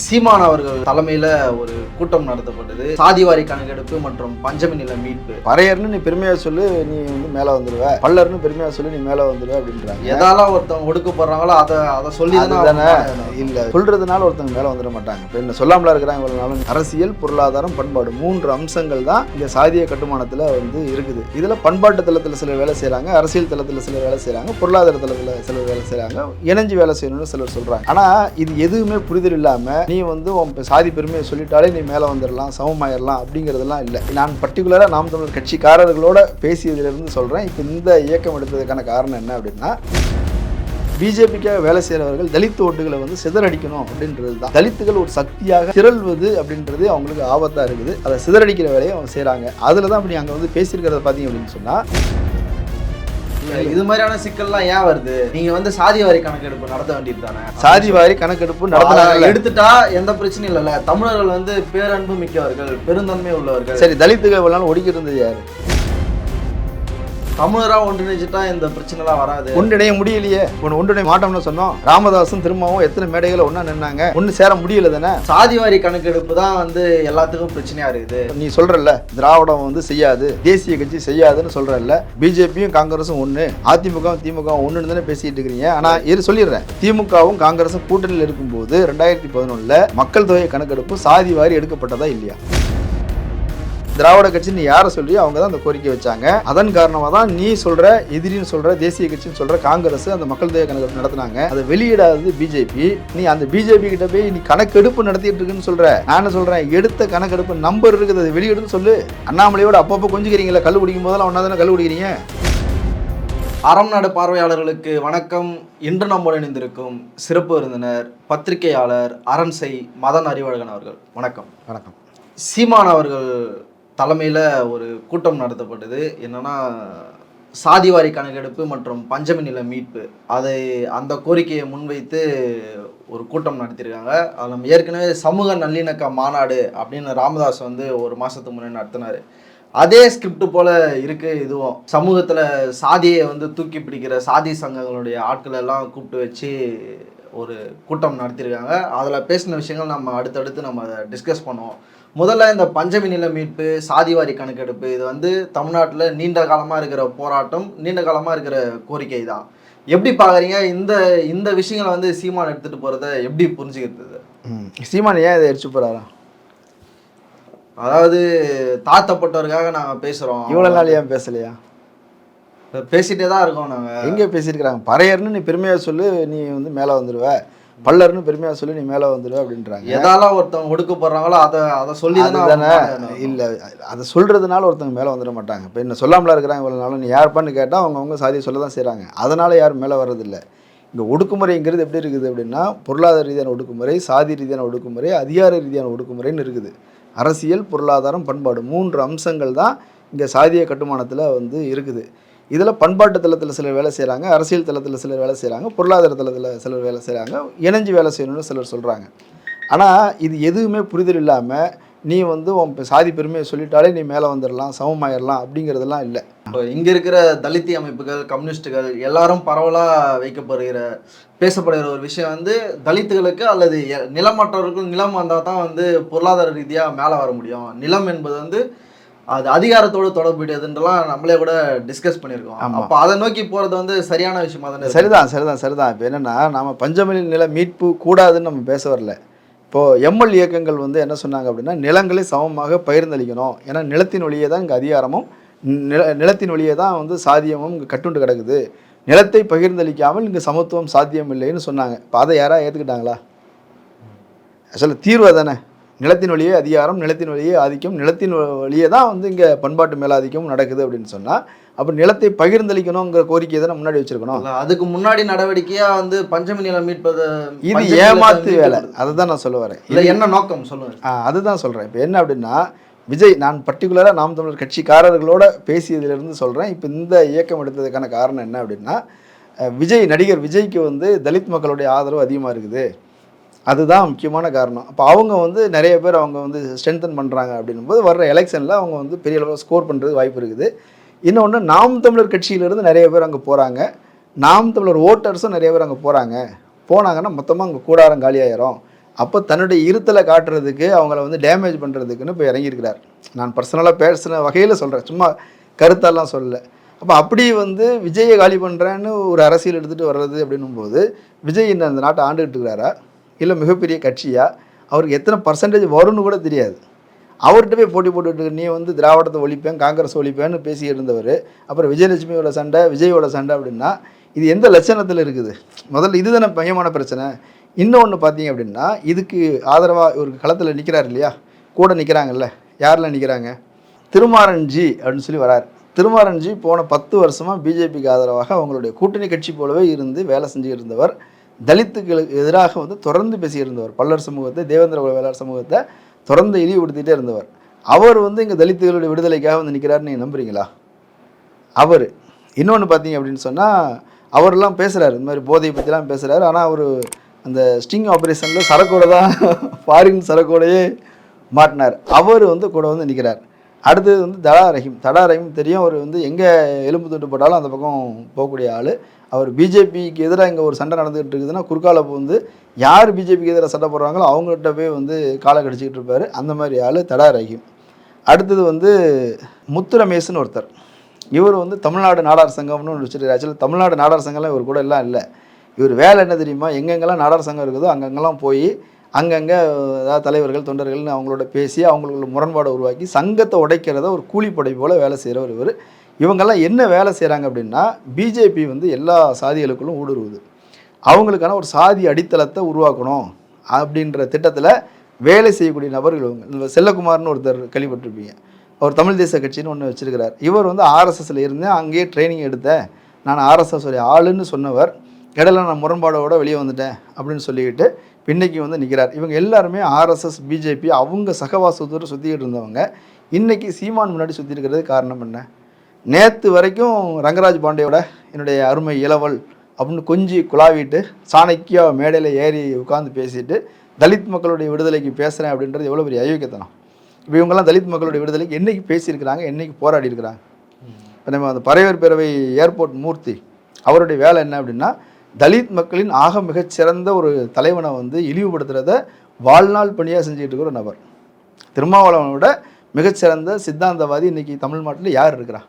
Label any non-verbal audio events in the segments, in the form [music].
சீமான் அவர்கள் தலைமையில ஒரு கூட்டம் நடத்தப்பட்டது. சாதிவாரி கணக்கெடுப்பு மற்றும் பஞ்சமி நில மீட்பு. பறையர்னு நீ பெருமையா சொல்லு நீ வந்து மேல வந்துருவ. பல்லர்னு பெருமையா சொல்லு நீ மேல வந்துருவ அப்படின்றாங்க. எதால ஒருத்தவங்க ஒடுக்கப்படுறாங்களோ அதை அதை சொல்லி அதுதானே. இல்ல சொல்றதுனால ஒருத்தவங்க மேல வந்துட மாட்டாங்க. இப்ப என்ன சொல்லாமலா இருக்கிறாங்க இவ்வளவு நாளும். அரசியல் பொருளாதாரம் பண்பாடு மூன்று அம்சங்கள் தான் இங்க சாதிய கட்டுமானத்துல வந்து இருக்குது. இதுல பண்பாட்டு தளத்துல சிலர் வேலை செய்றாங்க அரசியல் தளத்துல சிலர் வேலை செய்றாங்க பொருளாதார தளத்துல சிலர் வேலை செய்றாங்க இணைஞ்சு வேலை செய்யணும்னு சிலர் சொல்றாங்க. ஆனா இது எதுவுமே புரிதல் இல்லாம நீ வந்து உன் சாதி பெருமையை சொல்லிட்டாலே நீ மேலே வந்துடலாம் சமமாயிரலாம் அப்படிங்கிறதெல்லாம் இல்லை. நான் பர்டிகுலராக நாம் தமிழர் கட்சிக்காரர்களோட பேசியதுல இருந்து இப்போ இந்த இயக்கம் எடுத்ததுக்கான காரணம் என்ன அப்படின்னா பிஜேபிக்காக வேலை செய்கிறவர்கள் தலித் ஓட்டுகளை வந்து சிதறடிக்கணும் அப்படின்றது தான். தலித்துகள் ஒரு சக்தியாக திரள்வது அப்படின்றது அவங்களுக்கு ஆபத்தாக இருக்குது. அதை சிதறடிக்கிற வேலையை அவங்க செய்கிறாங்க அதில் தான் அப்படி அங்கே வந்து பேசியிருக்கிறத பார்த்தீங்க அப்படின்னு சொன்னால் இது மாதிரியான சிக்கல்லாம் ஏன் வருது? நீங்க வந்து சாதிவாரி கணக்கெடுப்பு நடத்த வேண்டியது தானே? சாதி வாரி கணக்கெடுப்பு நடத்தினாங்க எடுத்துட்டா எந்த பிரச்சனையும் இல்லைல்ல. தமிழர்கள் வந்து பேரன்பு மிக்கவர்கள் பெருந்தன்மை உள்ளவர்கள். சரி தலித்துகள் ஒடுக்கி இருந்தது யாரு? தமிழரா ஒன்றிணைச்சிட்டா இந்த பிரச்சனைலாம் வராது. ஒன்றிணைய முடியலையே. ஒன்று ஒன்றிணைய மாட்டோம்னு சொன்னோம். ராமதாசும் திரும்பவும் எத்தனை மேடைகளை ஒன்றா நின்னாங்க? ஒன்று சேர முடியல தானே? சாதிவாரி கணக்கெடுப்பு தான் வந்து எல்லாத்துக்கும் பிரச்சனையா இருக்குது. நீ சொல்றல்ல திராவிடம் வந்து செய்யாது தேசிய கட்சி செய்யாதுன்னு சொல்றல்ல. பிஜேபியும் காங்கிரஸும் ஒண்ணு அதிமுகவும் திமுகவும் ஒண்ணுன்னு தானே பேசிட்டு இருக்கிறீங்க. ஆனா இது சொல்லிடுறேன். திமுகவும் காங்கிரஸும் கூட்டணியில் இருக்கும்போது ரெண்டாயிரத்தி பதினொன்னுல மக்கள் தொகை கணக்கெடுப்பு சாதி வாரி எடுக்கப்பட்டதா இல்லையா? திராவிட கட்சி நீ யாரை சொல்லியோ அவங்க தான் அந்த கோரிக்கை வச்சாங்க? அதன் காரணமாக தான் நீ சொல்ற எதிரின்னு சொல்ற தேசிய கட்சின்னு சொல்ற காங்கிரஸ் அந்த மக்கள் தொகை கணக்கெடுப்பு நடத்தினாங்க. அதை வெளியிடாதது பிஜேபி. நீ அந்த பிஜேபி கிட்ட போய் நீ கணக்கெடுப்பு நடத்திட்டு இருக்குன்னு சொல்ற. நான் சொல்றேன்? எடுத்த கணக்கெடுப்பு நம்பர் இருக்குது. அதை வெளியிடுன்னு சொல்லு. அண்ணாமலையோட அப்பப்போ கொஞ்சிக்கிறீங்களா கல் குடிக்கும் போதெல்லாம் ஒன்றா தானே கல் குடிக்கிறீங்க? அறம் நாடு பார்வையாளர்களுக்கு வணக்கம். இன்று நம்முடன் இணைந்திருக்கும் சிறப்பு விருந்தினர் பத்திரிகையாளர் அரண்சை மதன் அறிவழகன் அவர்கள். வணக்கம். வணக்கம். சீமான் அவர்கள் தலைமையில் ஒரு கூட்டம் நடத்தப்பட்டது. என்னன்னா சாதிவாரி கணக்கெடுப்பு மற்றும் பஞ்சமி நில மீட்பு. அதை அந்த கோரிக்கையை முன்வைத்து ஒரு கூட்டம் நடத்தியிருக்காங்க. அதில் நம்ம ஏற்கனவே சமூக நல்லிணக்க மாநாடு அப்படின்னு ராமதாஸ் வந்து ஒரு மாதத்துக்கு முன்னாடி நடத்தினார். அதே ஸ்கிரிப்ட் போல் இருக்கு இதுவும். சமூகத்தில் சாதியை வந்து தூக்கி பிடிக்கிற சாதி சங்கங்களுடைய ஆட்களை எல்லாம் கூப்பிட்டு வச்சு ஒரு கூட்டம் நடத்தியிருக்காங்க. அதில் பேசின விஷயங்கள் நம்ம அடுத்தடுத்து நம்ம அதை டிஸ்கஸ் பண்ணுவோம். முதல்ல இந்த பஞ்சமி நில மீட்பு சாதிவாரி கணக்கெடுப்பு இது வந்து தமிழ்நாட்டில் நீண்ட காலமாக இருக்கிற போராட்டம் நீண்ட காலமாக இருக்கிற கோரிக்கை தான். எப்படி பார்க்குறீங்க? இந்த இந்த விஷயங்களை வந்து சீமான் எடுத்துகிட்டு போகிறத எப்படி புரிஞ்சுக்கிறது. சீமான் ஏன் இதை எரிச்சு போறாரா? அதாவது தாழ்த்தப்பட்டவருக்காக நாங்கள் பேசுகிறோம் இவ்வளவு நாள் ஏன் பேசலையா? பேசிட்டே தான் இருக்கோம் நாங்கள் எங்கே பேசியிருக்கிறாங்க? பறையர்னு நீ பெருமையா சொல்லு நீ வந்து மேலே வந்துடுவ பல்லர்னு பெருமையா சொல்லி நீ மேலே வந்துடுவ அப்படின்றாங்க. எதால ஒருத்தவங்க ஒடுக்கப்படுறாங்களோ அதை அதை சொல்லி தானே இல்லை அதை சொல்றதுனால ஒருத்தவங்க மேலே வந்துட மாட்டாங்க. இப்போ என்ன சொல்லாமலா இருக்கிறாங்க இவ்வளோ நாளும்? நீ யாருப்பான்னு கேட்டால் அவங்க அவங்க சாதியை சொல்ல தான் செய்கிறாங்க அதனால யாரும் மேலே வர்றதில்ல. இங்கே ஒடுக்குமுறைங்கிறது எப்படி இருக்குது அப்படின்னா பொருளாதார ரீதியான ஒடுக்குமுறை சாதி ரீதியான ஒடுக்குமுறை அதிகார ரீதியான ஒடுக்குமுறைன்னு இருக்குது. அரசியல் பொருளாதாரம் பண்பாடு மூன்று அம்சங்கள் தான் இங்கே சாதிய கட்டுமானத்தில் வந்து இருக்குது. இதில் பண்பாட்டு தளத்தில் சிலர் வேலை செய்கிறாங்க அரசியல் தளத்தில் சிலர் வேலை செய்கிறாங்க பொருளாதார தளத்தில் சிலர் வேலை செய்கிறாங்க இணைஞ்சு வேலை செய்யணும்னு சிலர் சொல்கிறாங்க. ஆனால் இது எதுவுமே புரிதல் இல்லாமல் நீ வந்து உன் சாதி பெருமையை சொல்லிட்டாலே நீ மேலே வந்துடலாம் சமமாயிடலாம் அப்படிங்கிறதெல்லாம் இல்லை. இப்போ இருக்கிற தலித்தி அமைப்புகள் கம்யூனிஸ்டுகள் எல்லாரும் பரவலாக வைக்கப்படுகிற பேசப்படுகிற ஒரு விஷயம் வந்து தலித்துகளுக்கு அல்லது நிலமற்றவர்களுக்கும் நிலம் வந்தால் தான் வந்து பொருளாதார ரீதியாக மேலே வர முடியும். நிலம் என்பது வந்து அது அதிகாரத்தோடு தொடர்புடையதுன்றலாம் நம்மளே கூட டிஸ்கஸ் பண்ணியிருக்கோம். அப்போ அதை நோக்கி போறது வந்து சரியான விஷயமா தானே? சரிதான் சரிதான் சரிதான். இப்போ என்னென்னா நாம பஞ்சமி நில மீட்பு கூடாதுன்னு நம்ம பேச வரல. இப்போது எம்எல் இயக்கங்கள் வந்து என்ன சொன்னாங்க அப்படின்னா நிலங்களை சமமாக பகிர்ந்தளிக்கணும். ஏன்னா நிலத்தின் வழியே தான் இங்கே அதிகாரமும் நில நிலத்தின் வழியே தான் வந்து சாதியமும் இங்கே கட்டுண்டு கிடக்குது. நிலத்தை பகிர்ந்தளிக்காமல் இங்கே சமத்துவம் சாத்தியம் இல்லைன்னு சொன்னாங்க. இப்போ அதை யாரா ஏற்றுக்கிட்டாங்களா ஆக்சுவலாக தீர்வு தானே நிலத்தின் வழியே அதிகாரம் நிலத்தின் வழியே ஆதிக்கம் நிலத்தின் வழியே தான் வந்து இங்கே பண்பாட்டு மேலாதிக்கம் நடக்குது அப்படின்னு சொன்னால் அப்போ நிலத்தை பகிர்ந்தளிக்கணுங்கிற கோரிக்கையை தான் முன்னாடி வச்சிருக்கணும். அதுக்கு முன்னாடி நடவடிக்கையா வந்து பஞ்சமி நிலம் மீட்பது இது ஏமாத்து வேலை. அதை தான் நான் சொல்ல வரேன். இல்ல என்ன நோக்கம் சொல்லுங்க. ஆ, அதுதான் சொல்கிறேன் இப்போ என்ன அப்படின்னா விஜய் நான் பர்டிகுலராக நாம் தமிழர் கட்சிக்காரர்களோட பேசியதிலிருந்து சொல்கிறேன் இப்போ இந்த இயக்கம் எடுத்ததுக்கான காரணம் என்ன அப்படின்னா விஜய் நடிகர் விஜய்க்கு வந்து தலித் மக்களுடைய ஆதரவு அதிகமாக இருக்குது. அதுதான் முக்கியமான காரணம். அப்போ அவங்க வந்து நிறைய பேர் அவங்க வந்து ஸ்ட்ரென்தன் பண்ணுறாங்க அப்படின்னும்போது வர்ற எலெக்ஷனில் அவங்க வந்து பெரிய அளவில் ஸ்கோர் பண்ணுறது வாய்ப்பு இருக்குது. இன்னொன்று நாம் தமிழர் கட்சியிலேருந்து நிறைய பேர் அங்கே போகிறாங்க நாம் தமிழர் ஓட்டர்ஸும் நிறைய பேர் அங்கே போகிறாங்க போனாங்கன்னா மொத்தமாக அங்கே கூடாரம் காலியாயிரும் அப்போ தன்னுடைய இருத்தலை காட்டுறதுக்கு அவங்கள வந்து டேமேஜ் பண்ணுறதுக்குன்னு இப்போ இறங்கியிருக்கிறார். நான் பர்சனலாக பேசுன வகையில் சொல்கிறேன் சும்மா கருத்தெல்லாம் சொல்லலை. அப்போ அப்படி வந்து விஜயை காலி பண்ணுறேன்னு ஒரு அரசியல் எடுத்துகிட்டு வர்றது அப்படின்னும் போது விஜய் இந்த அந்த நாட்டை ஆண்டுகிட்டு இருக்கிறாரா? இல்லை மிகப்பெரிய கட்சியா? அவருக்கு எத்தனை பர்சன்டேஜ் வரும்னு கூட தெரியாது. அவர்கிட்ட போய் போட்டி போட்டுட்டு நீ வந்து திராவிடத்தை ஒழிப்பேன் காங்கிரஸ் ஒழிப்பேன்னு பேசி இருந்தவர் அப்புறம் விஜயலட்சுமியோட சண்டை விஜயோட சண்டை அப்படின்னா இது எந்த லட்சணத்தில் இருக்குது? முதல்ல இதுதானே மையமான பிரச்சனை. இன்னொன்று பார்த்தீங்க அப்படின்னா இதுக்கு ஆதரவாக இவருக்கு களத்தில் நிற்கிறார் இல்லையா? கூட நிற்கிறாங்கல்ல யாரில் நிற்கிறாங்க திருமாரன்ஜி அப்படின்னு சொல்லி வரார். திருமாரன்ஜி போன பத்து வருஷமாக பிஜேபிக்கு ஆதரவாக அவங்களுடைய கூட்டணி கட்சி போலவே இருந்து வேலை செஞ்சுட்டு இருந்தவர் தலித்துகளுக்கு எதிராக வந்து தொடர்ந்து பேசியிருந்தவர். பல்லர் சமூகத்தை தேவேந்திர குல வேளாளர் சமூகத்தை தொடர்ந்து இழிவுபடுத்திட்டே இருந்தவர். அவர் வந்து இங்கே தலித்துகளுடைய விடுதலைக்காக வந்து நிற்கிறாருன்னு நீங்கள் நம்புறீங்களா? அவர். இன்னொன்று பார்த்தீங்க அப்படின்னு சொன்னால் அவரெல்லாம் பேசுகிறாரு இந்த மாதிரி போதையை பற்றிலாம் பேசுகிறாரு ஆனால் அவர் அந்த ஸ்டிங் ஆப்ரேஷனில் சரக்கோட தான் [laughs] ஃபாரின் சரக்கோடையே மாட்டினார். அவர் வந்து கூட வந்து நிற்கிறார் அடுத்தது வந்து தடா ரஹீம். தடா ரஹீம் தெரியும் அவர் வந்து எங்கே எலும்பு தொட்டு போட்டாலும் அந்த பக்கம் போகக்கூடிய ஆள். அவர் பிஜேபிக்கு எதிராக இங்கே ஒரு சண்டை நடந்துகிட்டு இருக்குதுன்னா குறுக்கால வந்து யார் பிஜேபிக்கு எதிராக சண்டை போடுறாங்களோ அவங்ககிட்ட போய் வந்து காலை கடிச்சிக்கிட்டு இருப்பார். அந்த மாதிரி ஆள் தடா ரஹீம். அடுத்தது வந்து முத்து ரமேஷ்னு ஒருத்தர். இவர் வந்து தமிழ்நாடு நாடார் சங்கம்னு ஒன்று வச்சுருக்காரு. ஆக்சுவலாக தமிழ்நாடு நாடார் சங்கம்லாம் இவர் கூட எல்லாம் இல்லை. இவர் வேலை என்ன தெரியுமா? எங்கெங்கெல்லாம் நாடார் சங்கம் இருக்குதோ அங்கங்கெல்லாம் போய் அங்கங்கே அதாவது தலைவர்கள் தொண்டர்கள்னு அவங்களோட பேசி அவங்களுக்குள்ள முரண்பாடை உருவாக்கி சங்கத்தை உடைக்கிறத ஒரு கூலிப்படை போல் வேலை செய்கிறவர் இவர். இவங்கெல்லாம் என்ன வேலை செய்கிறாங்க அப்படின்னா பிஜேபி வந்து எல்லா சாதிகளுக்குள்ளும் ஊடுருவுது. அவங்களுக்கான ஒரு சாதி அடித்தளத்தை உருவாக்கணும் அப்படின்ற திட்டத்தில் வேலை செய்யக்கூடிய நபர்கள் இவங்க. இந்த செல்லகுமார்னு ஒருத்தர் கேள்விப்பட்டிருப்பீங்க. அவர் தமிழ் தேச கட்சின்னு ஒன்று வச்சிருக்கிறார். இவர் வந்து ஆர்எஸ்எஸ்ல இருந்து அங்கேயே ட்ரைனிங் எடுத்தேன் நான் ஆர்எஸ்எஸ் உடைய ஆளுன்னு சொன்னவர். இடையில நான் முரண்பாடோடு வெளியே வந்துட்டேன் அப்படின்னு சொல்லிக்கிட்டு இன்னைக்கு வந்து நிற்கிறார் இவங்க எல்லாருமே ஆர்எஸ்எஸ் பிஜேபி அவங்க சகவாசத்தோடு சுற்றிக்கிட்டு இருந்தவங்க. இன்றைக்கி சீமான் முன்னாடி சுற்றி இருக்கிறது காரணம் என்ன? நேற்று வரைக்கும் ரங்கராஜ் பாண்டேயோட என்னுடைய அருமை இளவல் அப்படின்னு கொஞ்சி குழாவிட்டு சாணக்கியா மேடையில் ஏறி உட்காந்து பேசிட்டு தலித் மக்களுடைய விடுதலைக்கு பேசுகிறேன் அப்படின்றது எவ்வளோ பெரிய அயோக்கியத்தனம். இப்போ இவங்கெல்லாம் தலித் மக்களுடைய விடுதலைக்கு என்றைக்கு பேசியிருக்கிறாங்க என்னைக்கு போராடி இருக்கிறாங்க இப்போ நம்ம அந்த பறையர் பேரவை ஏர்போர்ட் மூர்த்தி அவருடைய வேலை என்ன அப்படின்னா தலித் மக்களின் ஆக மிகச்சிறந்த ஒரு தலைவனை வந்து இழிவுபடுத்துகிறத வாழ்நாள் பணியாக செஞ்சுட்டு இருக்கிற ஒரு நபர். திருமாவளவனோட மிகச்சிறந்த சித்தாந்தவாதி இன்றைக்கி தமிழ்நாட்டில் யார் இருக்கிறா?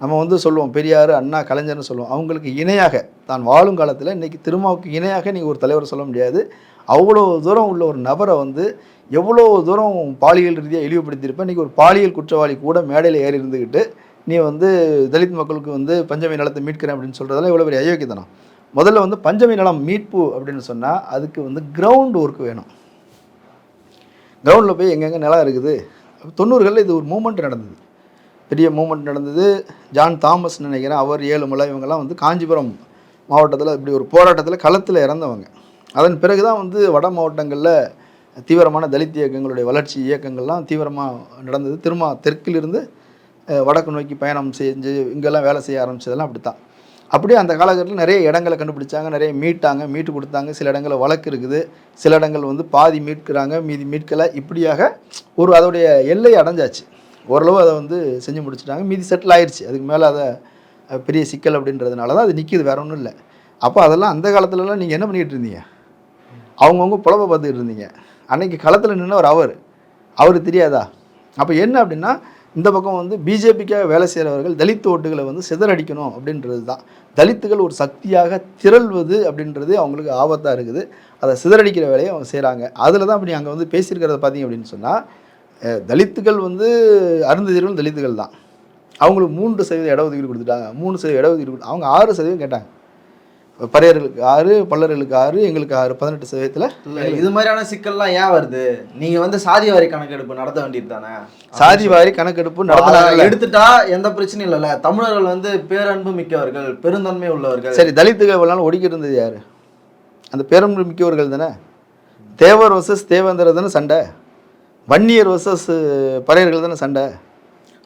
நம்ம வந்து சொல்லுவோம் பெரியார் அண்ணா கலைஞர்னு சொல்லுவோம். அவங்களுக்கு இணையாக தான் வாழும் காலத்தில் இன்றைக்கி திருமாவுக்கு இணையாக நீங்கள் ஒரு தலைவர் சொல்ல முடியாது. அவ்வளோ தூரம் உள்ள ஒரு நபரை வந்து எவ்வளோ தூரம் பாலியல் ரீதியாக இழிவுபடுத்தியிருப்ப இன்றைக்கி ஒரு பாலியல் குற்றவாளி கூட மேடையில் ஏறி இருந்துக்கிட்டு நீ வந்து தலித் மக்களுக்கு வந்து பஞ்சமி நிலத்தை மீட்கிறேன் அப்படின்னு சொல்கிறதெல்லாம் இவ்வளோ பெரிய அயோக்கியத்தனம். முதல்ல வந்து பஞ்சமி நிலம் மீட்பு அப்படின்னு சொன்னால் அதுக்கு வந்து கிரவுண்ட் ஒர்க் வேணும். கிரவுண்டில் போய் எங்கெங்கே நிலம் இருக்குது? தொண்ணூறுகளில் இது ஒரு மூமெண்ட் நடந்தது. பெரிய மூமெண்ட் நடந்தது. ஜான் தாமஸ் நினைக்கிறேன் அவர் ஏழுமலை இவங்கெல்லாம் வந்து காஞ்சிபுரம் மாவட்டத்தில் இப்படி ஒரு போராட்டத்தில் களத்தில் இறந்தவங்க. அதன் பிறகு தான் வந்து வட மாவட்டங்களில் தீவிரமான தலித் இயக்கங்களுடைய வளர்ச்சி இயக்கங்கள்லாம் தீவிரமாக நடந்தது. திரும்ப தெற்கிலிருந்து வடக்கு நோக்கி பயணம் செஞ்சு இங்கெல்லாம் வேலை செய்ய ஆரம்பிச்சதெல்லாம் அப்படி தான் அப்படியே அந்த காலகட்டத்தில் நிறைய இடங்களை கண்டுபிடிச்சாங்க நிறைய மீட்டாங்க மீட்டு கொடுத்தாங்க. சில இடங்களில் வழக்கு இருக்குது. சில இடங்கள் வந்து பாதி மீட்கிறாங்க மீதி மீட்கலை. இப்படியாக ஒரு அதோடைய எல்லை அடைஞ்சாச்சு. ஓரளவு அதை வந்து செஞ்சு முடிச்சுட்டாங்க. மீதி செட்டில் ஆயிடுச்சு அதுக்கு மேலே அதை பெரிய சிக்கல் அப்படின்றதுனால தான் அது நிற்கிது வேற ஒன்றும் இல்லை. அப்போ அதெல்லாம் அந்த காலத்துலலாம் நீங்கள் என்ன பண்ணிக்கிட்டு இருந்தீங்க? அவங்கவுங்க புலவை பார்த்துக்கிட்டு இருந்தீங்க. அன்னைக்கு களத்தில் ஒரு அவர். அவர் தெரியாதா? அப்போ என்ன அப்படின்னா இந்த பக்கம் வந்து பிஜேபிக்காக வேலை செய்கிறவர்கள் தலித் ஓட்டுகளை வந்து சிதறடிக்கணும் அப்படின்றது தான். தலித்துகள் ஒரு சக்தியாக திரள்வது அப்படின்றது அவங்களுக்கு ஆபத்தாக இருக்குது. அதை சிதறடிக்கிற வேலையை அவங்க செய்கிறாங்க அதில் தான் அப்படி அங்கே வந்து பேசியிருக்கிறத பார்த்தீங்க அப்படின்னு சொன்னால் தலித்துகள் வந்து அருந்ததிர்களும் தலித்துகள் தான். அவங்களுக்கு மூன்று சதவீதம் இடஒதுக்கீடு கொடுத்துட்டாங்க. மூணு சதவீதம் இடஒதுக்கீடு கொடு- அவங்க ஆறு சதவீதம் கேட்டாங்க. பறையர்களுக்கு ஆறு பல்லர்களுக்கு ஆறு எங்களுக்கு ஆறு பதினெட்டு சதவீதத்தில் இது மாதிரியான சிக்கல்லாம் ஏன் வருது? நீங்க வந்து சாதி வாரி கணக்கெடுப்பு நடத்த வேண்டியது தானே? சாதி வாரி கணக்கெடுப்பு நடத்துனாங்கல்ல எடுத்துட்டா எந்த பிரச்சனையும் இல்லைல்ல. தமிழர்கள் வந்து பேரன்பு மிக்கவர்கள் பெருந்தன்மை உள்ளவர்கள். சரி தலித்துகள் நாள் ஒடுக்கிட்டு இருந்தது யாரு? அந்த பேரன்பு மிக்கவர்கள் தானே? தேவர் வர்சஸ் தேவேந்திர தானே சண்டை? வன்னியர் வர்சஸ் பறையர்கள் தானே சண்டை?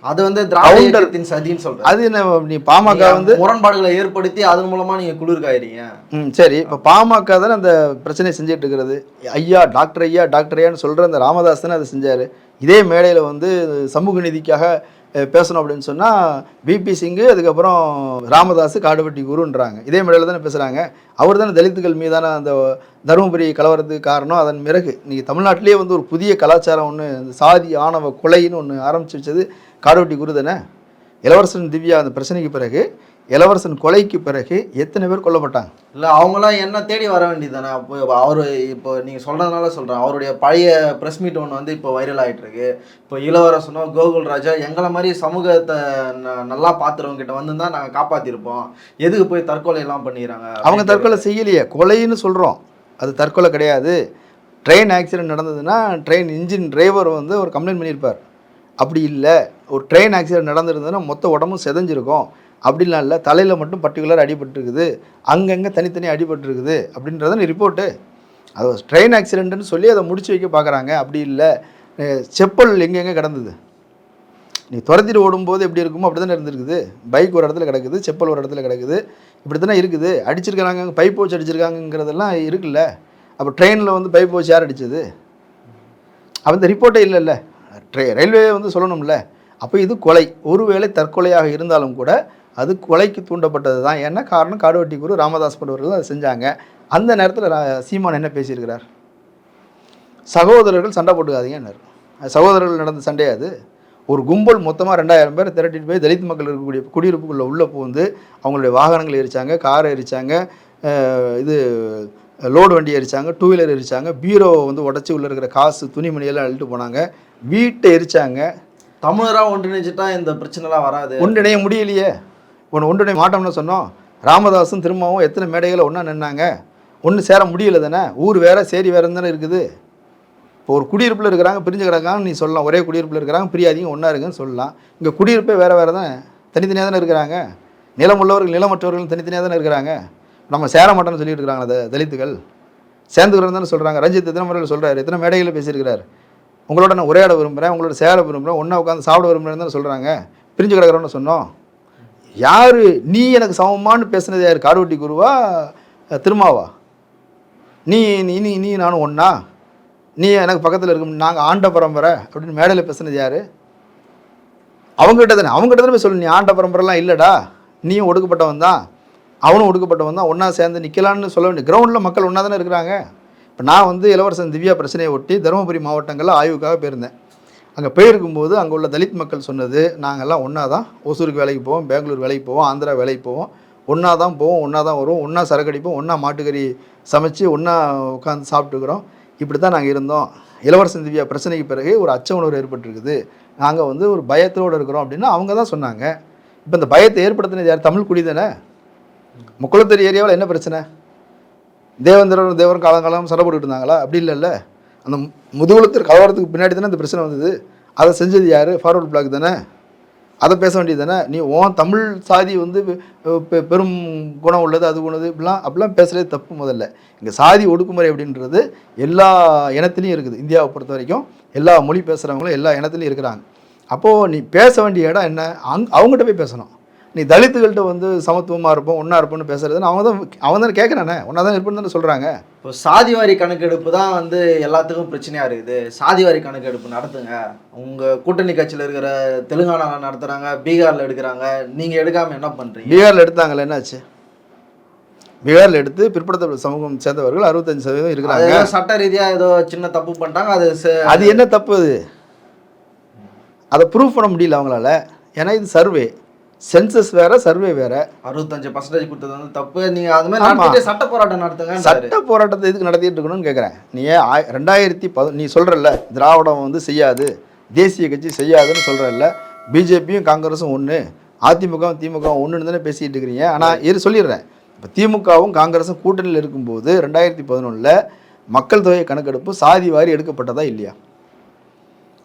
அது வந்து திராவிட கவுண்டர். இயக்கத்தின் சதின்னு சொல்றேன். அது என்ன நீ பாமக வந்து முரண்பாடுகளை ஏற்படுத்தி அதன் மூலமா நீங்க குளிர்காயிறீங்க. ம் சரி. இப்போ பாமக தானே அந்த பிரச்சனையை செஞ்சுட்டு இருக்கிறது. ஐயா டாக்டர் ஐயா டாக்டர் ஐயான்னு சொல்கிற அந்த ராமதாஸ் தானே அதை செஞ்சார். இதே மேடையில் வந்து சமூக நீதிக்காக பேசணும் அப்படின்னு சொன்னால் பிபி சிங்கு அதுக்கப்புறம் ராமதாஸ் காடுவெட்டி குருன்றாங்க. இதே மேடையில் தானே பேசுகிறாங்க அவர் தானே தலித்துகள் மீதான அந்த தருமபுரி கலவரத்துக்கு காரணம். அதன் பிறகு நீங்கள் தமிழ்நாட்டிலேயே வந்து ஒரு புதிய கலாச்சாரம் ஒன்று சாதி ஆணவ கொலைன்னு ஒன்று ஆரம்பிச்சு வச்சது. காடுவெட்டி குரு தானே இளவரசன் திவ்யா அந்த பிரச்சனைக்கு பிறகு இளவரசன் கொலைக்கு பிறகு எத்தனை பேர் கொல்லப்பட்டாங்க? இல்லை அவங்களாம் என்ன தேடி வர வேண்டியது தானே அப்போ அவர் இப்போ நீங்கள் சொல்கிறதுனால சொல்கிறேன் அவருடைய பழைய ப்ரெஸ் மீட் ஒன்று வந்து இப்போ வைரல் ஆகிட்டு இருக்கு இப்போ இளவரசனோ கோகுல் ராஜா எங்களை மாதிரி சமூகத்தை நல்லா பார்த்துறவங்க கிட்ட வந்து தான் நாங்கள் காப்பாற்றிருப்போம் எதுக்கு போய் தற்கொலை எல்லாம் பண்ணிடுறாங்க அவங்க தற்கொலை செய்யலையே. கொலைன்னு சொல்கிறோம் அது தற்கொலை கிடையாது. ட்ரெயின் ஆக்சிடென்ட் நடந்ததுன்னா ட்ரெயின் இன்ஜின் டிரைவர் வந்து ஒரு கம்ப்ளைண்ட் பண்ணியிருப்பார். அப்படி இல்லை. ஒரு ட்ரெயின் ஆக்சிடென்ட் நடந்திருந்ததுன்னா மொத்த உடம்பும் செதஞ்சிருக்கும். அப்படிலாம் இல்லை. தலையில் மட்டும் பர்டிகுலர் அடிபட்டுருக்குது. அங்கங்கே தனித்தனி அடிபட்டுருக்குது அப்படின்றத ரிப்போர்ட்டு அது ட்ரெயின் ஆக்சிடென்ட்னு சொல்லி அதை முடிச்சு வைக்க பார்க்குறாங்க அப்படி இல்லை. செப்பல் எங்கெங்கே கிடந்தது? நீ துரத்திட்டு ஓடும்போது எப்படி இருக்குமோ அப்படி தானே இருந்திருக்குது. பைக் ஒரு இடத்துல கிடக்குது. செப்பல் ஒரு இடத்துல கிடக்குது. இப்படி தானே இருக்குது. அடிச்சிருக்காங்க. பைப் வச்சு அடிச்சிருக்காங்கங்கிறதெல்லாம் இருக்குல்ல. அப்போ ட்ரெயினில் வந்து பைப் வச்சு யார் அடிச்சது? அப்போ இந்த ரிப்போர்ட்டே இல்லைல்ல. ட்ரெ ரயில்வே வந்து சொல்லணும்ல அப்போ இது கொலை. ஒருவேளை தற்கொலையாக இருந்தாலும் கூட அது கொலைக்கு தூண்டப்பட்டது தான். என்ன காரணம்? காடுவட்டி குரு ராமதாஸ் பண்டவர்கள் அதை செஞ்சாங்க. அந்த நேரத்தில் சீமான் என்ன பேசியிருக்கிறார்? சகோதரர்கள் சண்டை போட்டுக்காதீங்கன்னாரு சகோதரர்கள் நடந்த சண்டையா அது. ஒரு கும்பல் மொத்தமாக ரெண்டாயிரம் பேர் திரட்டிட்டு போய் தலித் மக்கள் இருக்கக்கூடிய குடியிருப்புக்குள்ளே உள்ளே புகுந்து அவங்களுடைய வாகனங்கள் எரிச்சாங்க காரை எரிச்சாங்க இது லோடு வண்டி எரிச்சாங்க டூ வீலர் எரிச்சாங்க பீரோவை வந்து உடச்சி உள்ளே இருக்கிற காசு துணிமணியெல்லாம் அழுட்டு போனாங்க. வீட்டை எரிச்சாங்க. தமிழராக ஒன்றிணைச்சிட்டா இந்த பிரச்சனைலாம் வராது. ஒன்றிணைய முடியலையே. ஒன்று ஒன்றிணைய மாட்டோம்னு சொன்னோம். ராமதாஸும் திரும்பவும் எத்தனை மேடைகளை ஒன்றா நின்னாங்க. ஒன்று சேர முடியல தானே. ஊர் வேற சேரி வேறன்னு தானே இருக்குது. இப்போ ஒரு குடியிருப்பில் இருக்கிறாங்க பிரிஞ்சு கிடக்காங்க நீ சொல்லலாம். ஒரே குடியிருப்பில் இருக்கிறாங்க பிரியாதீங்க ஒன்றா இருக்குன்னு சொல்லலாம். இங்கே குடியிருப்பே வேறு வேறு தானே. தனித்தனியாக தானே இருக்கிறாங்க. நிலம் உள்ளவர்கள் நிலமற்றவர்கள் தனித்தனியாக தானே இருக்கிறாங்க. நம்ம சேர மாட்டோம்னு சொல்லிட்டு இருக்கிறாங்க த தலித்துகள். சேர்ந்துக்கிறோம் தானே சொல்கிறாங்க ரஞ்சித் எத்தனை முறையில் சொல்கிறாரு எத்தனை மேடைகளில் பேசியிருக்கிறார்? உங்களோட நான் உரையாட விரும்புகிறேன் உங்களோட சேர விரும்புகிறேன் ஒன்றா உட்காந்து சாப்பிட விரும்புகிறேன்னு தானே சொல்கிறாங்க பிரிஞ்சு கிடக்கிறோன்னு சொன்னோம். யார்? நீ எனக்கு சமமான்னு பேசுனது யார்? காடுவட்டி குருவா திருமாவா? நீ நீ நீ நீ நானும் ஒன்றா நீ எனக்கு பக்கத்தில் இருக்கும் நாங்கள் ஆண்ட பரம்பரை அப்படின்னு மேடையில் பேசுனது யார்? அவங்ககிட்ட தானே அவங்ககிட்ட தானே போய் சொல்லு நீ ஆண்ட பரம்பரைலாம் இல்லைடா. நீயும் ஒடுக்கப்பட்டவன் தான் அவனும் ஒடுக்கப்பட்டவன் தான் ஒன்றா சேர்ந்து நிற்கலான்னு சொல்ல வேண்டிய கிரவுண்டில் மக்கள் ஒன்றா தானே இருக்கிறாங்க. இப்போ நான் வந்து இளவரசன் திவ்யா பிரச்சனையை ஒட்டி தருமபுரி மாவட்டங்களில் ஆய்வுக்காக போயிருந்தேன். அங்கே போயிருக்கும்போது அங்கே உள்ள தலித் மக்கள் சொன்னது நாங்கள்லாம் ஒன்றா தான். ஒசூருக்கு வேலைக்கு போவோம் பெங்களூர் வேலைக்கு போவோம் ஆந்திரா வேலைக்கு போவோம். ஒன்றா தான் போவோம் ஒன்றா தான் வருவோம். ஒன்றா சரக்கடிப்போம் ஒன்றா மாட்டுக்கறி சமைச்சு ஒன்றா உட்காந்து சாப்பிட்டுக்கிறோம். இப்படி தான் நாங்கள் இருந்தோம். இளவரசன் திவ்யா பிரச்சனைக்கு பிறகு ஒரு அச்ச உணர்வு ஏற்பட்டிருக்குது. நாங்கள் வந்து ஒரு பயத்தோடு இருக்கிறோம் அப்படின்னு அவங்க தான் சொன்னாங்க. இப்போ இந்த பயத்தை ஏற்படுத்தினது யார்? தமிழ் குடி தானே? முக்குளத்தூர் ஏரியாவில் என்ன பிரச்சனை? தேவேந்திரர் தேவரும் காலங்காலம் சண்டை போட்டுட்டு இருந்தாங்களா? அப்படி இல்லைல்ல. அந்த முதுகுலத்தில் கலவரத்துக்கு பின்னாடி தானே இந்த பிரச்சனை வந்தது. அதை செஞ்சது யார்? ஃபார்வர்ட் பிளாக் தானே. அதை பேச வேண்டியது தானே. நீ ஓன் தமிழ் சாதி வந்து பெ- பெரும் குணம் உள்ளது அது உள்ளது இப்படிலாம் அப்படிலாம் பேசுகிறது தப்பு முதல்ல. இங்கே சாதி ஒடுக்குமுறை அப்படின்றது எல்லா இனத்துலையும் இருக்குது. இந்தியாவை பொறுத்த வரைக்கும் எல்லா மொழி பேசுகிறவங்களும் எல்லா இனத்துலையும் இருக்கிறாங்க. அப்போது நீ பேச வேண்டிய இடம் என்ன? அங் அவங்ககிட்ட போய் பேசணும். நீ தலித்துகள்கிட்ட வந்து சமத்துவமாக இருப்போம் ஒன்றா இருப்போம்னு பேசுறது அவங்க தான் அவங்க தானே கேட்குறானே ஒன்றா தான் இருப்பேன்னு தானே சொல்கிறாங்க இப்போ சாதிவாரி கணக்கெடுப்பு தான் வந்து எல்லாத்துக்கும் பிரச்சனையா இருக்குது. சாதிவாரி கணக்கெடுப்பு நடத்துங்க. உங்க கூட்டணி கட்சியில் இருக்கிற தெலுங்கானால நடத்துறாங்க பீகார்ல எடுக்கிறாங்க நீங்க எடுக்காம என்ன பண்றீங்க? பீகாரில் எடுத்தாங்கல்ல என்னாச்சு? பீகாரில் எடுத்து பிற்படுத்தப்பட்ட சமூகம் சேர்ந்தவர்கள் அறுபத்தஞ்சு சதவீதம் இருக்கிறாங்க. சட்ட ரீதியா ஏதோ சின்ன தப்பு பண்ணிட்டாங்க அது அது என்ன தப்பு அது? அதை ப்ரூவ் பண்ண முடியல அவங்களால. ஏன்னா இது சர்வே சென்சஸ் வேற சர்வே வேற. அறுபத்தஞ்சு பர்சன்டேஜ் கொடுத்தது வந்து தப்பு. நீங்க அது மாதிரி. நடத்திட்டு சட்ட போராட்டம் நடத்துங்க சட்ட போராட்டத்தை எதுக்கு நடத்திட்டு இருக்கணும்னு கேட்குறேன் நீ ரெண்டாயிரத்தி பத நீ சொல்கிறல்ல திராவிடம் வந்து செய்யாது தேசிய கட்சி செய்யாதுன்னு சொல்கிறல்ல பிஜேபியும் காங்கிரஸும் ஒன்று அதிமுகவும் திமுகவும் ஒன்றுன்னு தானே பேசிகிட்டு இருக்கிறீங்க. ஆனால் இரு சொல்லிடுறேன். இப்போ திமுகவும் காங்கிரஸும் கூட்டணியில் இருக்கும்போது ரெண்டாயிரத்தி பதினொன்றில் மக்கள் தொகை கணக்கெடுப்பு சாதி வாரி எடுக்கப்பட்டதா இல்லையா?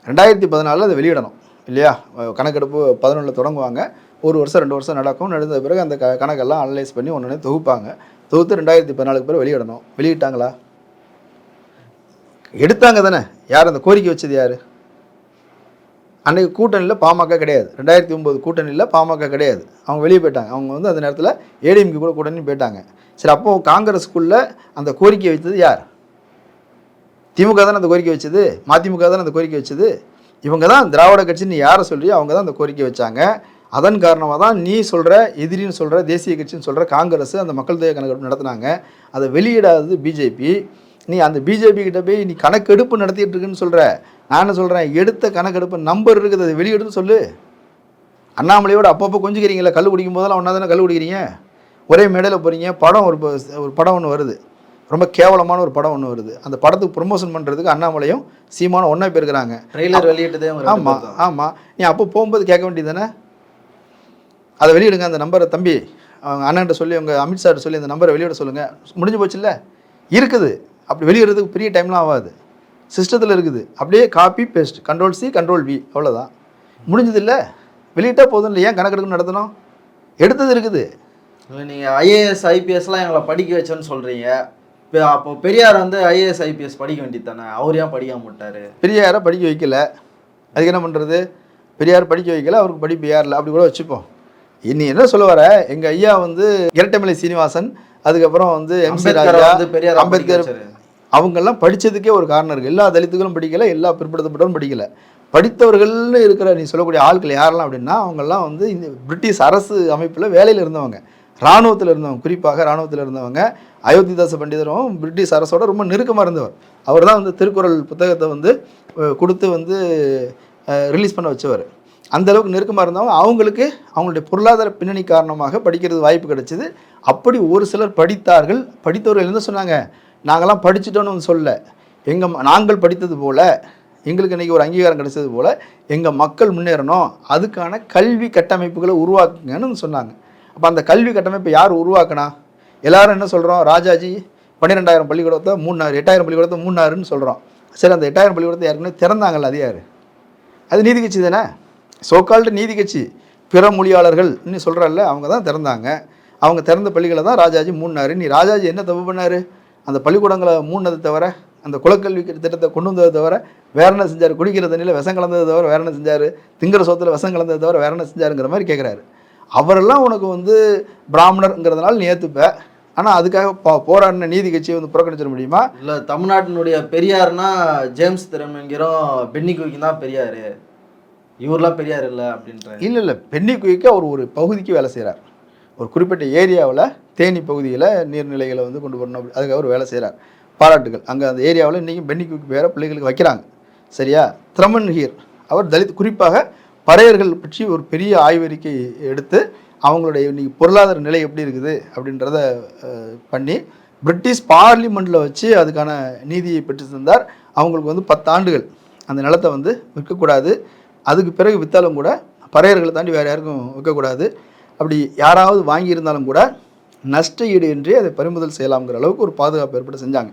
ரெண்டாயிரத்தி பதினாலில் அதை வெளியிடணும் இல்லையா? கணக்கெடுப்பு பதினொன்றில் தொடங்குவாங்க. ஒரு வருஷம் ரெண்டு வருஷம் நடக்கும். நடந்த பிறகு அந்த க கணக்கெல்லாம் அனலைஸ் பண்ணி ஒன்று தொகுப்பாங்க. தொகுத்து ரெண்டாயிரத்தி பதினாலுக்கு பிறகு வெளியிடணும். வெளியிட்டாங்களா? எடுத்தாங்க தானே. யார் அந்த கோரிக்கை வச்சது யார்? அன்றைக்கு கூட்டணியில் பாமக கிடையாது. ரெண்டாயிரத்தி ஒம்பது கூட்டணியில் பாமக கிடையாது. அவங்க வெளியே போயிட்டாங்க. அவங்க வந்து அந்த நேரத்தில் ஏடிஎம்கே கூட கூட்டணி போயிட்டாங்க. சரி அப்போது காங்கிரஸுக்குள்ளே அந்த கோரிக்கை வைத்தது யார்? திமுக தானே அந்த கோரிக்கை வச்சது. மதிமுக தானே அந்த கோரிக்கை வச்சது. இவங்க தான் திராவிட கட்சின்னு யாரை சொல்லி அவங்க தான் அந்த கோரிக்கை வச்சாங்க. அதன் காரணமாக தான் நீ சொல்கிற எதிரின்னு சொல்கிற தேசிய கட்சின்னு சொல்கிற காங்கிரஸ் அந்த மக்கள் தொகை கணக்கெடுப்பு நடத்துனாங்க. அதை வெளியிடாதது பிஜேபி நீ அந்த பிஜேபி கிட்ட போய் நீ கணக்கெடுப்பு நடத்திட்டு இருக்குன்னு சொல்கிற நான் என்ன சொல்கிறேன் எடுத்த கணக்கெடுப்பு நம்பர் இருக்குது. அதை வெளியிடுன்னு சொல்லு. அண்ணாமலையோட அப்பப்போ கொஞ்சிக்கிறீங்களா கல் குடிக்கும் போதெல்லாம் ஒன்றா தானே கல் குடிக்கிறீங்க? ஒரே மேடையில் போகிறீங்க படம் ஒரு ஒரு படம் ஒன்று வருது. ரொம்ப கேவலமான ஒரு படம் ஒன்று வருது. அந்த படத்துக்கு ப்ரொமோஷன் பண்ணுறதுக்கு அண்ணாமலையும் சீமானும் ஒன்றா போயிருக்கிறாங்க. ட்ரெய்லர் வெளியிட்டதே ஆமாம். ஆமாம் நீ அப்போ போகும்போது கேட்க வேண்டியது தானே? அதை வெளியிடுங்க. அந்த நம்பரை தம்பி அவங்க அண்ணன்ட்ட சொல்லி அவங்க அமித்ஷாட்ட சொல்லி அந்த நம்பரை வெளியிட சொல்லுங்கள் முடிஞ்சு போச்சுல்ல? இருக்குது. அப்படி வெளியிடுறதுக்கு பெரிய டைம்லாம் ஆகாது. சிஸ்டத்தில் இருக்குது. அப்படியே copy paste control C control V அவ்வளோதான் முடிஞ்சது இல்லை வெளியிட்டா போதும் இல்லை ஏன் கணக்கெடுப்பு நடத்தணும். எடுத்தது இருக்குது. இல்ல, நீங்க ஐஏஎஸ் ஐபிஎஸ்லாம் எங்களை படிக்க வச்சேன்னு சொல்றீங்க. இப்போ அப்போ பெரியார் வந்து ஐஏஎஸ் ஐபிஎஸ் படிக்க வேண்டியது தானே அவர் ஏன் படிக்காம விட்டாரு? பெரியாரை படிக்க வைக்கல. அதுக்கு என்ன பண்ணுறது பெரியார் படிக்க வைக்கல. அவருக்கு படிப்பு யாரில்? அப்படி கூட வச்சுப்போம். இன்னி என்ன சொல்ல வர? எங்கள் ஐயா வந்து இரட்டைமலை சீனிவாசன் அதுக்கப்புறம் வந்து எம்சி ராஜா பெரியார் அம்பேத்கர் அவங்கெல்லாம் படிச்சதுக்கே ஒரு காரணம் இருக்குது எல்லா தலித்துகளும் படிக்கல எல்லா பிற்படுத்தப்பட்டவரும் படிக்கல. படித்தவர்கள்னு இருக்கிற நீ சொல்லக்கூடிய ஆட்கள் யாரெல்லாம் அப்படின்னா அவங்கெல்லாம் வந்து இந்த பிரிட்டிஷ் அரசு அமைப்பில் வேலையில் இருந்தவங்க. இராணுவத்தில் இருந்தவங்க குறிப்பாக இராணுவத்தில் இருந்தவங்க. அயோத்திதாச பண்டிதரும் பிரிட்டிஷ் அரசோட ரொம்ப நெருக்கமாக இருந்தவர். அவர் தான் வந்து திருக்குறள் புத்தகத்தை வந்து கொடுத்து வந்து ரிலீஸ் பண்ண வச்சவர். அந்த அளவுக்கு நெருக்கமாக இருந்தாலும் அவங்களுக்கு அவங்களுடைய பொருளாதார பின்னணி காரணமாக படிக்கிறது வாய்ப்பு கிடைச்சிது. அப்படி ஒரு சிலர் படித்தார்கள். படித்தவர்கள் என்ன சொன்னாங்க? நாங்களாம் படிச்சிட்டோன்னு சொல்ல. எங்கள் நாங்கள் படித்தது போல் எங்களுக்கு இன்றைக்கி ஒரு அங்கீகாரம் கிடைச்சது போல் எங்கள் மக்கள் முன்னேறணும். அதுக்கான கல்வி கட்டமைப்புகளை உருவாக்குங்கன்னு சொன்னாங்க. அப்போ அந்த கல்வி கட்டமைப்பை யார் உருவாக்கினா? எல்லாரும் என்ன சொல்கிறோம் ராஜாஜி பன்னிரெண்டாயிரம் பள்ளிக்கூடத்தை மூணாறு எட்டாயிரம் பள்ளிக்கூடத்தை மூணாறுன்னு சொல்கிறோம் சரி அந்த எட்டாயிரம் பள்ளிக்கூடத்தை ஏற்கனவே திறந்தாங்கல்ல அது யார்? அது நீதி கட்சி தானே? சோக்கால்டு நீதி கட்சி பிற மொழியாளர்கள் இன்னும் சொல்கிறல்ல அவங்க தான் திறந்தாங்க. அவங்க திறந்த பள்ளிகளை தான் ராஜாஜி மூணாரு நீ ராஜாஜி என்ன தப்பு பண்ணார்? அந்த பள்ளிக்கூடங்களை மூணதை தவிர அந்த குலக்கல்வி திட்டத்தை கொண்டு வந்ததை தவிர வேற என்ன செஞ்சார்? குடிக்கிற தண்ணியில் விஷம் கலந்ததை தவிர வேற என்ன செஞ்சார்? திங்கிற சோத்தில் விஷம் கலந்ததை தவிர வேற என்ன செஞ்சாருங்கிற மாதிரி கேட்குறாரு அவரெல்லாம் உனக்கு வந்து பிராமணர்ங்கிறதுனால நீ ஏற்றுப்ப ஆனால் அதுக்காக போ போராடின நீதி கட்சியை வந்து புறக்கணிச்சிட முடியுமா? இல்லை தமிழ்நாட்டினுடைய பெரியார்னா ஜேம்ஸ் திறமைங்கிறோம் பென்னி குயிக்கும் தான் பெரியார். இவர்லாம் பெரியார் இல்லை அப்படின்ற. இல்லை இல்லை. பென்னி குயிக்கு அவர் ஒரு பகுதிக்கு வேலை செய்கிறார் ஒரு குறிப்பிட்ட ஏரியாவில் தேனி பகுதியில் நீர்நிலைகளை வந்து கொண்டு வரணும் அப்படி அதுக்கு அவர் வேலை செய்கிறார் பாராட்டுகள். அங்கே அந்த ஏரியாவில் இன்றைக்கும் பென்னி குயிக் பேரை பிள்ளைகளுக்கு வைக்கிறாங்க. சரியா? திரமன் ஹீர் அவர் தலித் குறிப்பாக பறையர்கள் பற்றி ஒரு பெரிய ஆய்வறிக்கை எடுத்து அவங்களுடைய இன்றைக்கி பொருளாதார நிலை எப்படி இருக்குது அப்படின்றத பண்ணி பிரிட்டிஷ் பார்லிமெண்ட்டில் வச்சு அதுக்கான நீதியை பெற்று தந்தார். அவங்களுக்கு வந்து பத்து ஆண்டுகள் அந்த நிலத்தை வந்து விற்கக்கூடாது. அதுக்கு பிறகு விற்றாலும் கூட பறையர்களை தாண்டி வேறு யாருக்கும் விற்கக்கூடாது. அப்படி யாராவது வாங்கியிருந்தாலும் கூட நஷ்ட ஈடு இன்றி அதை பறிமுதல் செய்யலாம்ங்கிற அளவுக்கு ஒரு பாதுகாப்பு ஏற்பட்டு செஞ்சாங்க.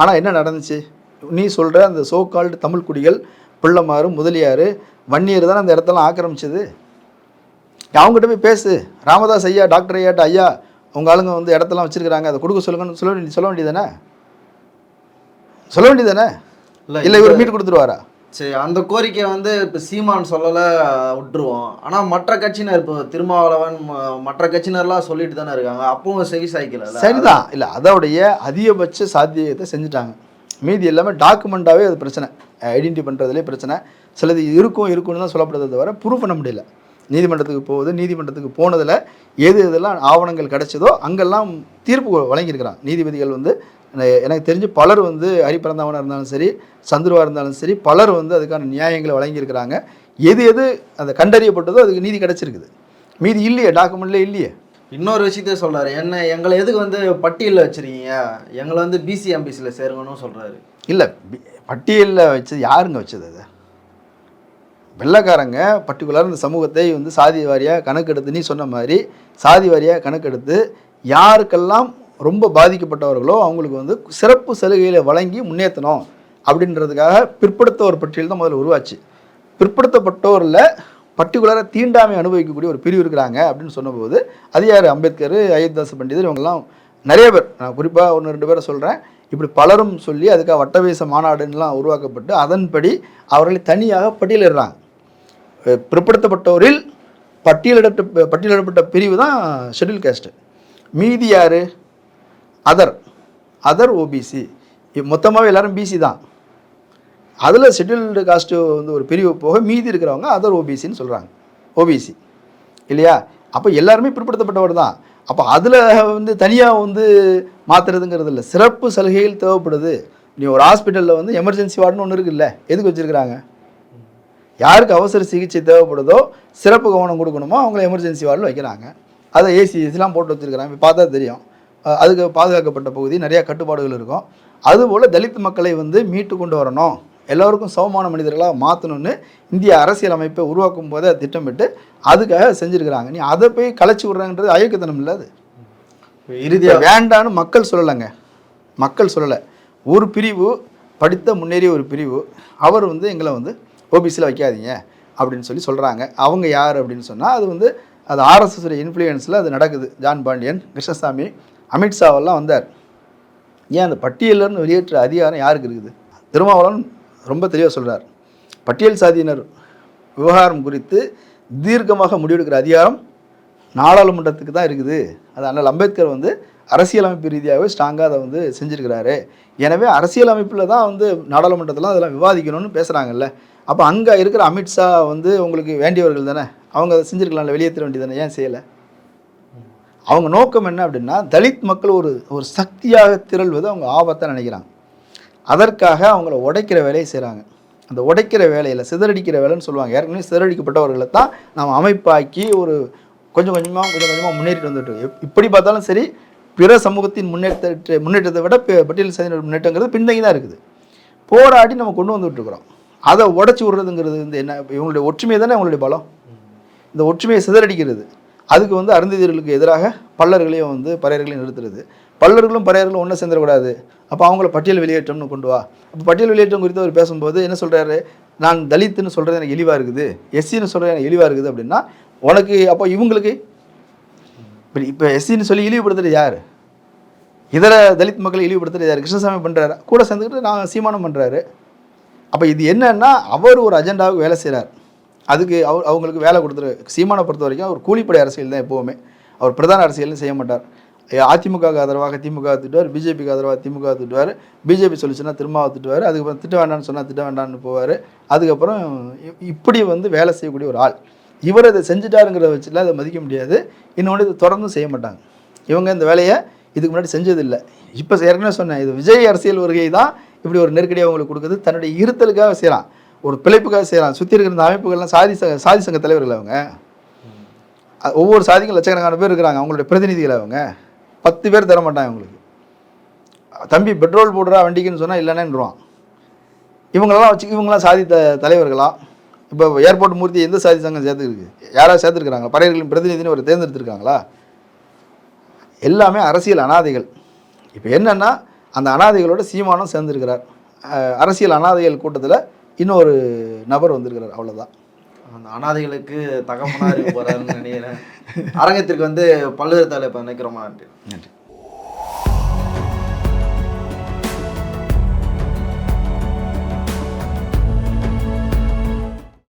ஆனால் என்ன நடந்துச்சு? நீ சொல்கிற அந்த சோ கால்டு தமிழ் குடிகள் பிள்ளைமாறு முதலியார் வன்னியர் தானே அந்த இடத்தெல்லாம் ஆக்கிரமிச்சது? அவங்ககிட்ட போய் பேசு. ராமதாஸ் ஐயா டாக்டர் ஐயாட்ட ஐயா உங்க ஆளுங்க வந்து இடத்தெல்லாம் வச்சிருக்கிறாங்க. அதை கொடுக்க சொல்லுங்கன்னு சொல்ல வேண்டிய சொல்ல வேண்டியதானே சொல்ல வேண்டியதானே இல்ல இல்லை இவர் மீட்டு கொடுத்துருவாரா? சரி அந்த கோரிக்கை வந்து இப்போ சீமான் சொல்லலை விட்டுருவோம். ஆனால் மற்ற கட்சியினர் இப்போ திருமாவளவன் மற்ற கட்சியினர்லாம் சொல்லிட்டு தானே இருக்காங்க. அப்பவும் செவி சாய்க்கல சரிதான். இல்லை அதோடைய அதிகபட்ச சாத்தியத்தை செஞ்சுட்டாங்க. மீதி எல்லாமே டாக்குமெண்ட்டாகவே அது பிரச்சனை. ஐடென்டி பண்ணுறதுலே பிரச்சனை. சிலது இருக்கும் இருக்கும்னு தான் சொல்லப்படுறதை தவிர ப்ரூவ் பண்ண முடியல. நீதிமன்றத்துக்கு போகுது நீதிமன்றத்துக்கு போனதில் எது எதெல்லாம் ஆவணங்கள் கிடைச்சதோ அங்கெல்லாம் தீர்ப்பு வழங்கியிருக்கிறான் நீதிபதிகள் வந்து எனக்கு தெரிஞ்சு பலர் வந்து ஹரிபரந்தாவனாக இருந்தாலும் சரி சந்துருவாக இருந்தாலும் சரி பலர் வந்து அதுக்கான நியாயங்களை வழங்கியிருக்கிறாங்க. எது எது அந்த கண்டறியப்பட்டதோ அதுக்கு நீதி கிடைச்சிருக்குது. மீதி இல்லையே டாக்குமெண்ட்லேயே இல்லையே. இன்னொரு விஷயத்த சொல்றாரு. என்ன எங்களை எதுக்கு வந்து பட்டியலில் வச்சிருக்கீங்க? எங்களை வந்து பிசி எம்பிசியில் சேருங்கன்னு சொல்றாரு. இல்லை பட்டியலில் வச்சது யாருங்க வச்சது அதை? வெள்ளைக்காரங்க பர்டிகுலர் இந்த சமூகத்தை வந்து சாதி வாரியாக கணக்கெடுத்து நீ சொன்ன மாதிரி சாதி வாரியாக கணக்கெடுத்து யாருக்கெல்லாம் ரொம்ப பாதிக்கப்பட்டவர்களோ அவங்களுக்கு வந்து சிறப்பு சலுகைகளை வழங்கி முன்னேற்றணும் அப்படின்றதுக்காக பிற்படுத்தோர் பட்டியல் தான் முதல்ல உருவாச்சு. பிற்படுத்தப்பட்டோரில் பர்டிகுலராக தீண்டாமை அனுபவிக்கக்கூடிய ஒரு பிரிவு இருக்கிறாங்க அப்படின்னு சொன்னபோது அது யார்? அம்பேத்கர் அயோத்திதாச பண்டிதர் இவங்கெல்லாம் நிறைய பேர். நான் குறிப்பாக ஒன்று ரெண்டு பேரை சொல்கிறேன் இப்படி பலரும் சொல்லி அதுக்காக வட்டவேச மாநாடுலாம் உருவாக்கப்பட்டு அதன்படி அவர்களை தனியாக பட்டியலிடுறாங்க. பிற்படுத்தப்பட்டோரில் பட்டியலிடப்பட்ட பட்டியலிடப்பட்ட பிரிவு தான் ஷெட்யூல் கேஸ்ட்டு மீதி யார்? அதர் அதர் ஓபிசி மொத்தமாகவே எல்லாரும் பிசி தான். அதில் ஷெட்யூல்டு காஸ்ட்டு வந்து ஒரு பிரிவு போக மீதி இருக்கிறவங்க அதர் ஓபிசின்னு சொல்கிறாங்க ஓபிசி இல்லையா? அப்போ எல்லாருமே பிற்படுத்தப்பட்டவர் தான். அப்போ அதில் வந்து தனியாக வந்து மாற்றுறதுங்கிறது இல்லை. சிறப்பு சலுகைகள் தேவைப்படுது. நீ ஒரு ஹாஸ்பிட்டலில் வந்து எமர்ஜென்சி வார்டுன்னு ஒன்று இருக்குல்ல. எதுக்கு வச்சுருக்கிறாங்க? யாருக்கு அவசர சிகிச்சை தேவைப்படுதோ சிறப்பு கவனம் கொடுக்கணுமோ அவங்கள எமர்ஜென்சி வார்டில் வைக்கிறாங்க. அதை ஏசி ஏசிலாம் போட்டு வச்சுருக்கிறாங்க. இப்போ பார்த்தா தெரியும். அதுக்கு பாதுகாக்கப்பட்ட பகுதி நிறையா கட்டுப்பாடுகள் இருக்கும். அதுபோல் தலித் மக்களை வந்து மீட்டு கொண்டு வரணும். எல்லோருக்கும் சமமான மனிதர்களாக மாற்றணும்னு இந்திய அரசியல் அமைப்பை உருவாக்கும் போதே திட்டமிட்டு அதுக்காக செஞ்சுருக்கிறாங்க. நீ அதை போய் கலைச்சி விட்றாங்கன்றது அயோக்கியத்தனம் இல்லை அது. இறுதியா இதை வேண்டான்னு மக்கள் சொல்லலைங்க. மக்கள் சொல்லலை. ஒரு பிரிவு படித்த முன்னேறிய ஒரு பிரிவு அவர் வந்து எங்களை வந்து ஓபிசியில் வைக்காதீங்க அப்படின்னு சொல்லி சொல்கிறாங்க அவங்க யார் அப்படின்னு சொன்னால் அது வந்து அது ஆர்எஸ்எஸ் இன்ஃப்ளூயன்ஸில் அது நடக்குது. ஜான் பாண்டியன் கிருஷ்ணசாமி அமித்ஷாவெல்லாம் வந்தார். ஏன் அந்த பட்டியலிருந்து வெளியேற்ற அதிகாரம் யாருக்கு இருக்குது? திருமாவளவன் ரொம்ப தெளிவாக சொல்கிறார் பட்டியல் சாதியினர் விவகாரம் குறித்து தீர்க்கமாக முடிவெடுக்கிற அதிகாரம் நாடாளுமன்றத்துக்கு தான் இருக்குது. அது அண்ணல் அம்பேத்கர் வந்து அரசியலமைப்பு ரீதியாகவே ஸ்ட்ராங்காக அதை வந்து செஞ்சுருக்கிறாரு. எனவே அரசியலமைப்பில் தான் வந்து நாடாளுமன்றத்தில் அதெல்லாம் விவாதிக்கணும்னு பேசுகிறாங்கல்ல அப்போ அங்கே இருக்கிற அமித்ஷா வந்து உங்களுக்கு வேண்டியவர்கள் தானே? அவங்க அதை செஞ்சுருக்கலாம்ல வெளியேற்ற வேண்டியது தானே? ஏன் செய்யலை? அவங்க நோக்கம் என்ன அப்படின்னா தலித் மக்கள் ஒரு ஒரு சக்தியாக திரள்வது அவங்க ஆபத்தை நினைக்கிறாங்க. அதற்காக அவங்கள உடைக்கிற வேலையை செய்கிறாங்க அந்த உடைக்கிற வேலையில் சிதறடிக்கிற வேலைன்னு சொல்லுவாங்க. ஏற்கனவே சிதறடிக்கப்பட்டவர்களை தான் நாம் அமைப்பாக்கி ஒரு கொஞ்சம் கொஞ்சமாக கொஞ்சம் கொஞ்சமாக முன்னேறிட்டு வந்துட்டு இப்படி பார்த்தாலும் சரி பிற சமூகத்தின் முன்னேற்றத்தை முன்னேற்றத்தை விட பட்டியல் சாதியினர் முன்னேற்றங்கிறது பின்தங்கி தான் இருக்குது. போராடி நம்ம கொண்டு வந்துட்டுருக்குறோம் அதை உடைச்சி விடுறதுங்கிறது வந்து என்ன இவங்களுடைய ஒற்றுமை தானே அவங்களுடைய பலம்? இந்த ஒற்றுமையை சிதறடிக்கிறது. அதுக்கு வந்து அருந்ததியர்களுக்கு எதிராக பல்லர்களையும் வந்து பறையர்களையும் நிறுத்துறது. பல்லர்களும் பறையர்களும் ஒன்றும் சேர்ந்துடக்கூடாது. அப்போ அவங்கள பட்டியல் வெளியேற்றம்னு கொண்டு வா. அப்போ பட்டியல் வெளியேற்றம் குறித்து அவர் பேசும்போது என்ன சொல்கிறாரு நான் தலித்துன்னு சொல்கிறது எனக்கு இழிவாக இருக்குது. எஸ்சின்னு சொல்கிறது எனக்கு இழிவாக இருக்குது அப்படின்னா உனக்கு அப்போ இவங்களுக்கு இப்போ இப்போ எஸ்சின்னு சொல்லி இழிவுபடுத்துறது யார்? இதர தலித் மக்களை இழிவுபடுத்துறது யார்? கிருஷ்ணசாமி பண்ணுறாரு கூட சேர்ந்துக்கிட்டு நான் சீமானம் பண்ணுறாரு அப்போ இது என்னன்னா அவர் ஒரு அஜெண்டாவுக்கு வேலை செய்கிறார் அதுக்கு அவர் அவங்களுக்கு வேலை கொடுத்துரு சீமானை பொறுத்த வரைக்கும் அவர் கூலிப்படை அரசியல் தான் எப்போவுமே. அவர் பிரதான அரசியல்னு செய்ய மாட்டார். அதிமுகவுக்கு ஆதரவாக திமுக திட்டுவார் பிஜேபிக்கு ஆதரவாக திமுக திட்டுவார் பிஜேபி சொல்லிச்சுன்னா திரும்ப திட்டுவார் அதுக்கப்புறம் திட்ட வேண்டாம்னு சொன்னால் திட்ட வேண்டாம்னு போவார். அதுக்கப்புறம் இப்படி வந்து வேலை செய்யக்கூடிய ஒரு ஆள். இவர் இதை செஞ்சுட்டாருங்கிறத வச்சுலாம் அதை மதிக்க முடியாது. இன்னொன்று இது தொடர்ந்து செய்ய மாட்டாங்க. இவங்க இந்த வேலையை இதுக்கு முன்னாடி செஞ்சதில்லை. இப்போ ஏற்கனவே சொன்னேன் இது விஜய் அரசியல் வருகை தான் இப்படி ஒரு நெருக்கடியை அவங்களுக்கு கொடுக்குது. தன்னுடைய இருத்தலுக்காக செய்கிறான் ஒரு பிழைப்புக்காக செய்கிறான் சுற்றி இருக்கிற இந்த அமைப்புகள்லாம் சாதி சங்க சாதி சங்க தலைவர்கள் அவங்க. ஒவ்வொரு சாதிக்கும் லட்சக்கணக்கான பேர் இருக்கிறாங்க. அவங்களுடைய பிரதிநிதிகள் அவங்க. பத்து பேர் தர மாட்டாங்க அவங்களுக்கு. தம்பி பெட்ரோல் போடுறா வண்டிக்குன்னு சொன்னால் இல்லைன்னுருவான் இவங்களெல்லாம் வச்சு இவங்களாம் சாதி த தலைவர்களா? இப்போ ஏர்போர்ட் மூர்த்தி எந்த சாதி சங்கம் சேர்த்துருக்கு யாராவது சேர்த்துருக்குறாங்க பறையர்களின் பிரதிநிதின்னு ஒரு தேர்ந்தெடுத்துருக்காங்களா எல்லாமே அரசியல் அனாதைகள். இப்போ என்னென்னா அந்த அனாதைகளோட சீமானம் சேர்ந்துருக்கிறார். அரசியல் அனாதைகள் கூட்டத்தில் இன்னொரு நபர் வந்திருக்கிறார் அவ்வளோதான் அந்த அனாதைகளுக்கு தகப்பனா இருக்க போறாருன்னு நினைக்கிறேன். அரங்கத்திற்கு வந்து பல்வேறு தலைப்பு நினைக்கிறோமா? நன்றி.